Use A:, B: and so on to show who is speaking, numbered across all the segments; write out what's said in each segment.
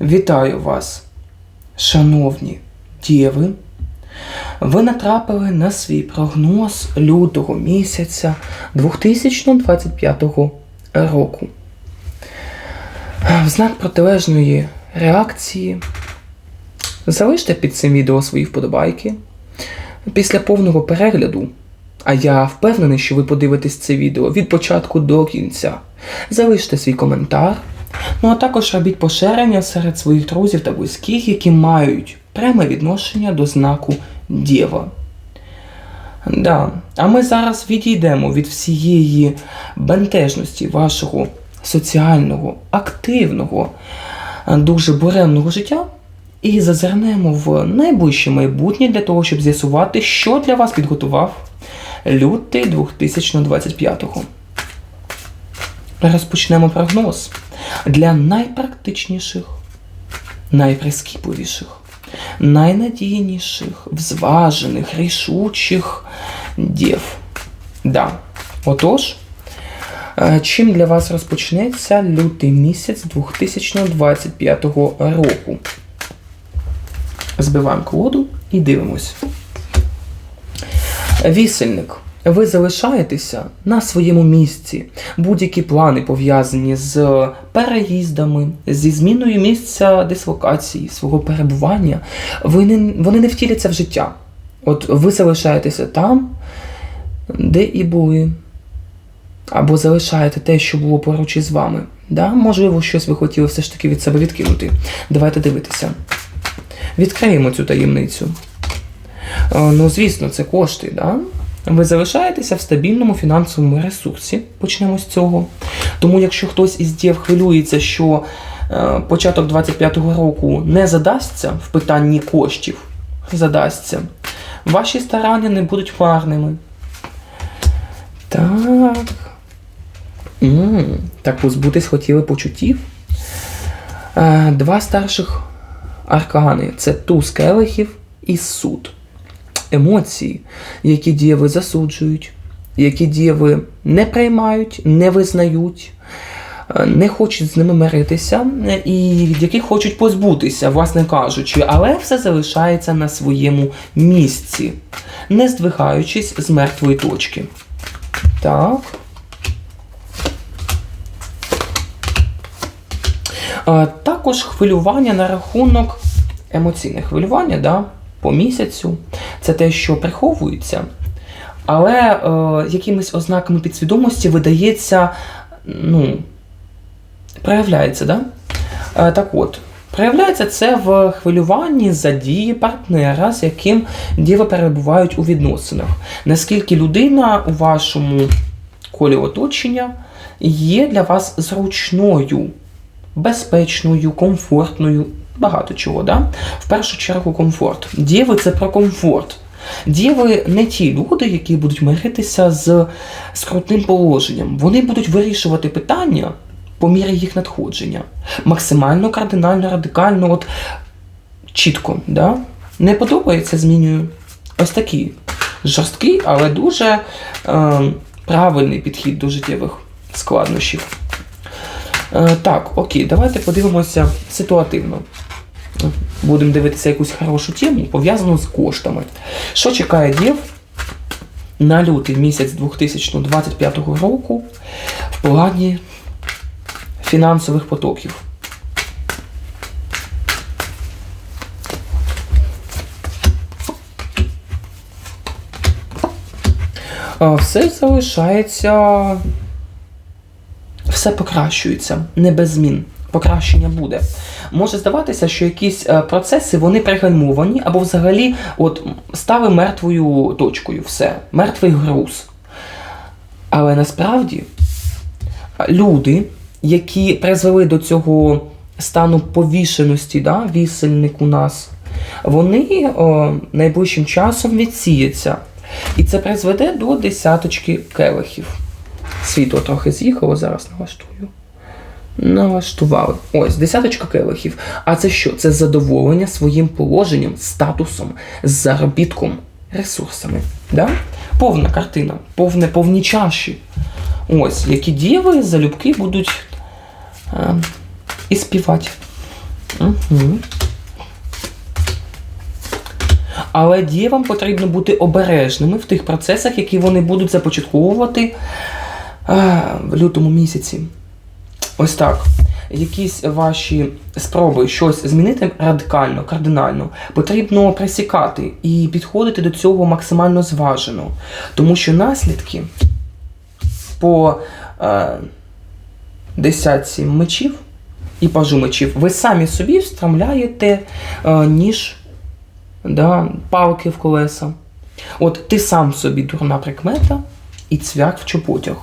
A: Вітаю вас, шановні діви. Ви натрапили на свій прогноз лютого місяця 2025 року. В знак протилежної реакції залиште під цим відео свої вподобайки. Після повного перегляду, а я впевнений, що ви подивитесь це відео від початку до кінця, залиште свій коментар. Ну а також робіть поширення серед своїх друзів та близьких, які мають пряме відношення до знаку Дєва. Да. А ми зараз відійдемо від всієї бентежності вашого соціального, активного, дуже буремного життя і зазирнемо в найближче майбутнє для того, щоб з'ясувати, що для вас підготував лютий 2025-го. Розпочнемо прогноз для найпрактичніших, найприскіпливіших, найнадійніших, взважених, рішучих дів. Да. Отож, е, чим для вас розпочнеться лютий місяць 2025 року? Збиваємо колоду і дивимось. Вісельник. Ви залишаєтеся на своєму місці. Будь-які плани пов'язані з переїздами, зі зміною місця дислокації, свого перебування, ви не, вони не втіляться в життя. От ви залишаєтеся там, де і були. Або залишаєте те, що було поруч із вами. Да? Можливо, щось ви хотіли все ж таки від себе відкинути. Давайте дивитися. Відкриємо цю таємницю. Е, Ну, звісно, це кошти, да? Ви залишаєтеся в стабільному фінансовому ресурсі. Почнемо з цього. Тому, якщо хтось із дів хвилюється, що е, початок 25-го року не задасться в питанні коштів, задасться, ваші старання не будуть марними. Так. м так позбутись хотіли почуттів. Е, два старших аркани це туз келихів і суд емоції, які дієви засуджують, які дієви не приймають, не визнають, е, не хочуть з ними миритися, і від яких хочуть позбутися, власне кажучи, але все залишається на своєму місці, не здвигаючись з мертвої точки. Так. Е, Також хвилювання на рахунок емоційне хвилювання, да, по місяцю. Це те, що приховується, але е, якимись ознаками підсвідомості видається, ну, проявляється, да? Е, так от, проявляється це в хвилюванні за дії партнера, з яким діви перебувають у відносинах. Наскільки людина у вашому колі оточення є для вас зручною, безпечною, комфортною, багато чого. Да? В першу чергу комфорт. Діви це про комфорт. Діви не ті люди, які будуть миритися з скрутним положенням. Вони будуть вирішувати питання по мірі їх надходження. Максимально кардинально, радикально, от чітко. Да? Не подобається, змінюю. Ось такий жорсткий, але дуже е, правильний підхід до життєвих складнощів. Е, так, окей, давайте подивимося ситуативно. Будемо дивитися якусь хорошу тему, пов'язану з коштами. Що чекає дів на лютий місяць 2025 року в плані фінансових потоків? Все залишається, все покращується, не без змін покращення буде. Може здаватися, що якісь е, процеси вони пригальмовані, або взагалі от стали мертвою точкою, все, мертвий груз. Але насправді люди, які призвели до цього стану повішеності, да, вісельник у нас, вони о, найближчим часом відсіються. І це призведе до десяточки келихів. Світло трохи з'їхало, зараз налаштую. Налаштували. Ось, десяточка келихів. А це що? Це задоволення своїм положенням, статусом, заробітком, ресурсами. Да? Повна картина, повне повні чаші. Ось, які діви залюбки будуть е, і співати. Угу. Але дівам потрібно бути обережними в тих процесах, які вони будуть започатковувати а, в лютому місяці. Ось так. Якісь ваші спроби щось змінити радикально, кардинально, потрібно пресікати і підходити до цього максимально зважено. Тому що наслідки по е, десятці мечів і пажу мечів ви самі собі встромляєте е, ніж да, палки в колеса. От ти сам собі дурна прикмета і цвях в чоботях.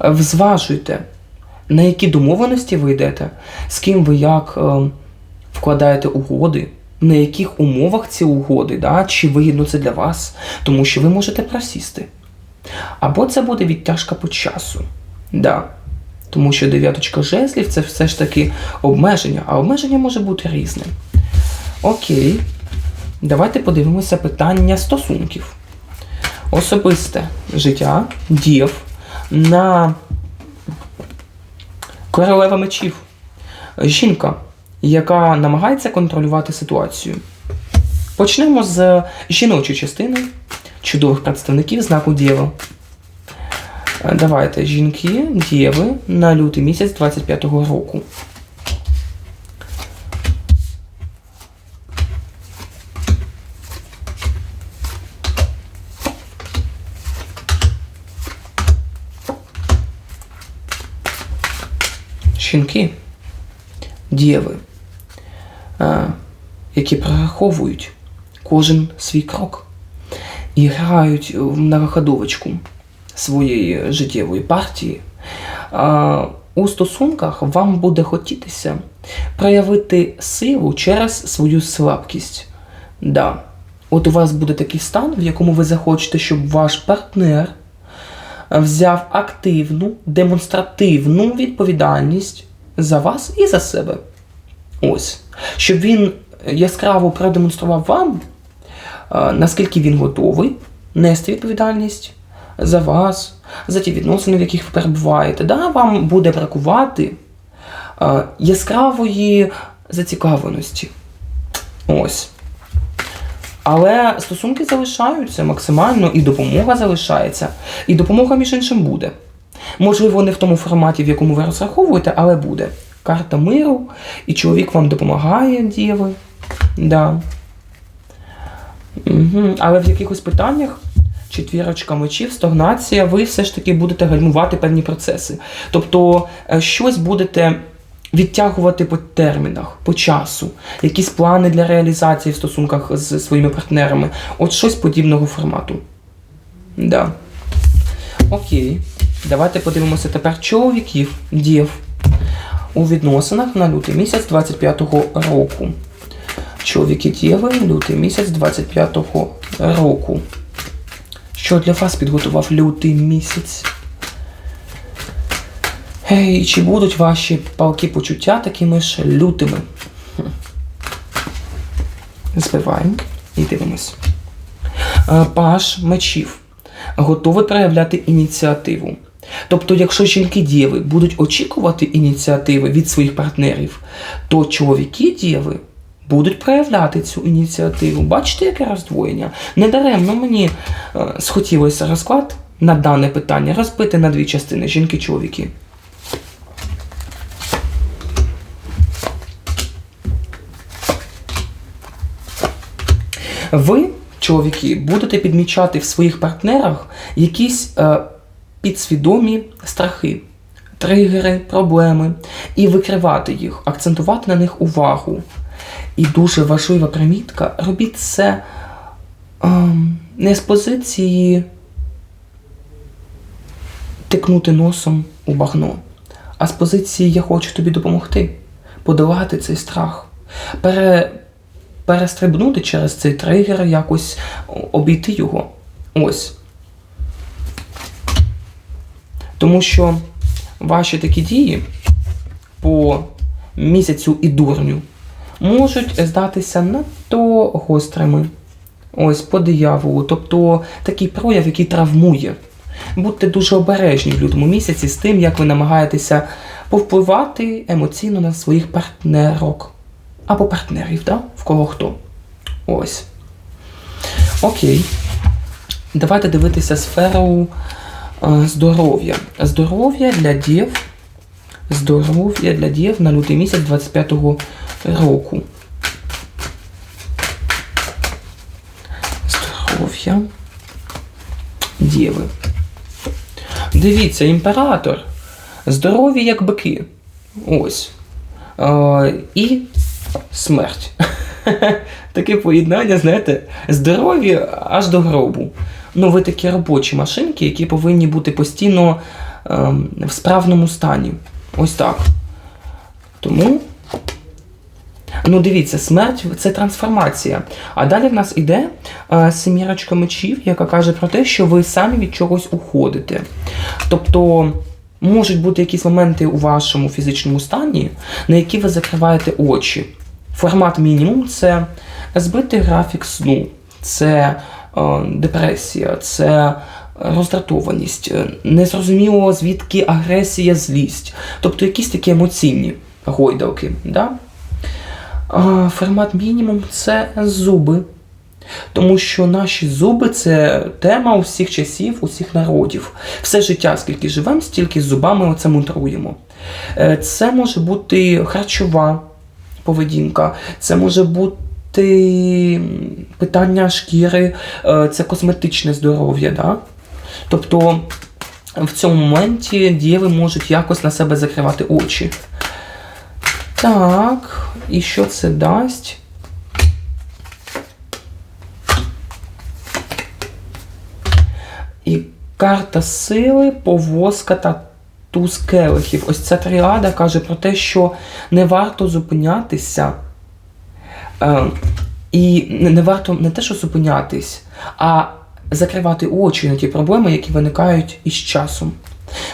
A: Е, Взважуйте, на які домовленості ви йдете, з ким ви як е, вкладаєте угоди, на яких умовах ці угоди, да, чи вигідно це для вас, тому що ви можете просісти. Або це буде відтяжка по часу. Да. Тому що дев'яточка жезлів це все ж таки обмеження, а обмеження може бути різним. Окей. Давайте подивимося питання стосунків. Особисте життя дів на королева мечів. Жінка, яка намагається контролювати ситуацію. Почнемо з жіночої частини чудових представників знаку Дєва. Давайте жінки, дєви на лютий місяць 25-го року. Жінки, дєви, е, які прораховують кожен свій крок і грають в многоходовочку своєї життєвої партії. У стосунках вам буде хотітися проявити силу через свою слабкість. Да. От у вас буде такий стан, в якому ви захочете, щоб ваш партнер взяв активну, демонстративну відповідальність за вас і за себе. Ось. Щоб він яскраво продемонстрував вам, е, наскільки він готовий нести відповідальність за вас, за ті відносини, в яких ви перебуваєте. Да, вам буде бракувати е, яскравої зацікавленості. Ось. Але стосунки залишаються максимально, і допомога залишається. І допомога, між іншим, буде. Можливо, не в тому форматі, в якому ви розраховуєте, але буде. Карта миру, і чоловік вам допомагає, діви. Да. Угу. Але в якихось питаннях, четвірочка мечів, стагнація, ви все ж таки будете гальмувати певні процеси. Тобто е, щось будете відтягувати по термінах, по часу, якісь плани для реалізації в стосунках з своїми партнерами. От щось подібного формату. Да. Окей. Давайте подивимося тепер чоловіків, дів у відносинах на лютий місяць 25-го року. Чоловіки діви, лютий місяць 25-го року. Що для вас підготував лютий місяць? Гей, чи будуть ваші палки почуття такими ж лютими? Збиваємо і дивимось. Е, Паш мечів готовий проявляти ініціативу. Тобто, якщо жінки діви будуть очікувати ініціативи від своїх партнерів, то чоловіки діви будуть проявляти цю ініціативу. Бачите, яке роздвоєння? Недаремно мені е, схотілося розклад на дане питання розбити на дві частини жінки-чоловіки. Ви, чоловіки, будете підмічати в своїх партнерах якісь е, підсвідомі страхи, тригери, проблеми і викривати їх, акцентувати на них увагу. І дуже важлива примітка, робіть це ем, не з позиції тикнути носом у багно, а з позиції я хочу тобі допомогти, подолати цей страх, перестрибнути через цей тригер, якось обійти його. Ось. Тому що ваші такі дії по місяцю і дурню можуть здатися надто гострими. Ось по дияволу, тобто такий прояв, який травмує. Будьте дуже обережні в лютому місяці з тим, як ви намагаєтеся повпливати емоційно на своїх партнерок. Або партнерів, да? в кого хто. Ось. Окей. Давайте дивитися сферу е, здоров'я. Здоров'я для дів. Здоров'я для дів на лютий місяць 25-го року. Здоров'я. Діви. Дивіться, імператор. Здорові як бики. Ось. Е, і смерть. Таке поєднання, знаєте, здорові аж до гробу. Ну, ви такі робочі машинки, які повинні бути постійно ем, в справному стані. Ось так. Тому. Ну, дивіться, смерть це трансформація. А далі в нас іде е, семірочка мечів, яка каже про те, що ви самі від чогось уходите. Тобто можуть бути якісь моменти у вашому фізичному стані, на які ви закриваєте очі. Формат мінімум це збитий графік сну, це е, депресія, це роздратованість, е, незрозуміло звідки агресія, злість. Тобто якісь такі емоційні гойдалки. Да? Формат мінімум це зуби. Тому що наші зуби це тема усіх часів, усіх народів. Все життя, скільки живемо, стільки з зубами оце мудруємо. Е, Це може бути харчова поведінка, це може бути питання шкіри, е, це косметичне здоров'я. Да? Тобто в цьому моменті дієви можуть якось на себе закривати очі. Так, і що це дасть? І карта сили, повозка та туз келихів. Ось ця тріада каже про те, що не варто зупинятися. Е, і не варто не те, що зупинятись, а закривати очі на ті проблеми, які виникають із часом.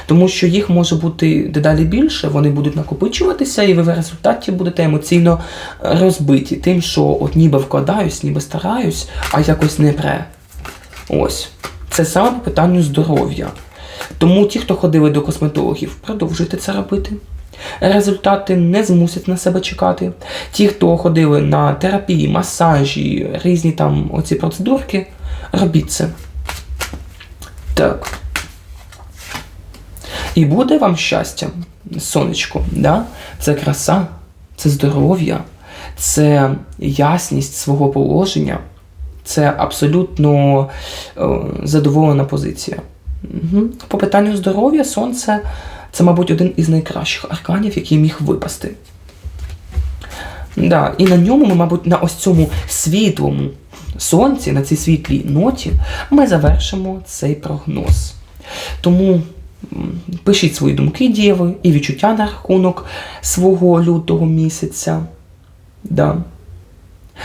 A: Тому що їх може бути дедалі більше, вони будуть накопичуватися, і ви в результаті будете емоційно розбиті тим, що от ніби вкладаюсь, ніби стараюсь, а якось не пре. Ось. Це саме питанню здоров'я. Тому ті, хто ходили до косметологів, продовжуйте це робити. Результати не змусять на себе чекати. Ті, хто ходили на терапії, масажі, різні там оці процедурки, робіть це. Так. І буде вам щастя, сонечко, да? це краса, це здоров'я, це ясність свого положення, це абсолютно е, задоволена позиція. По питанню здоров'я, сонце це, мабуть, один із найкращих арканів, який міг випасти. Да, і на ньому ми, мабуть, на ось цьому світлому сонці, на цій світлій ноті, ми завершимо цей прогноз. Тому пишіть свої думки, діви, і відчуття на рахунок свого лютого місяця. Да.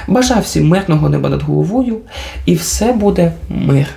A: Бажаю всім мирного неба над головою, і все буде мир.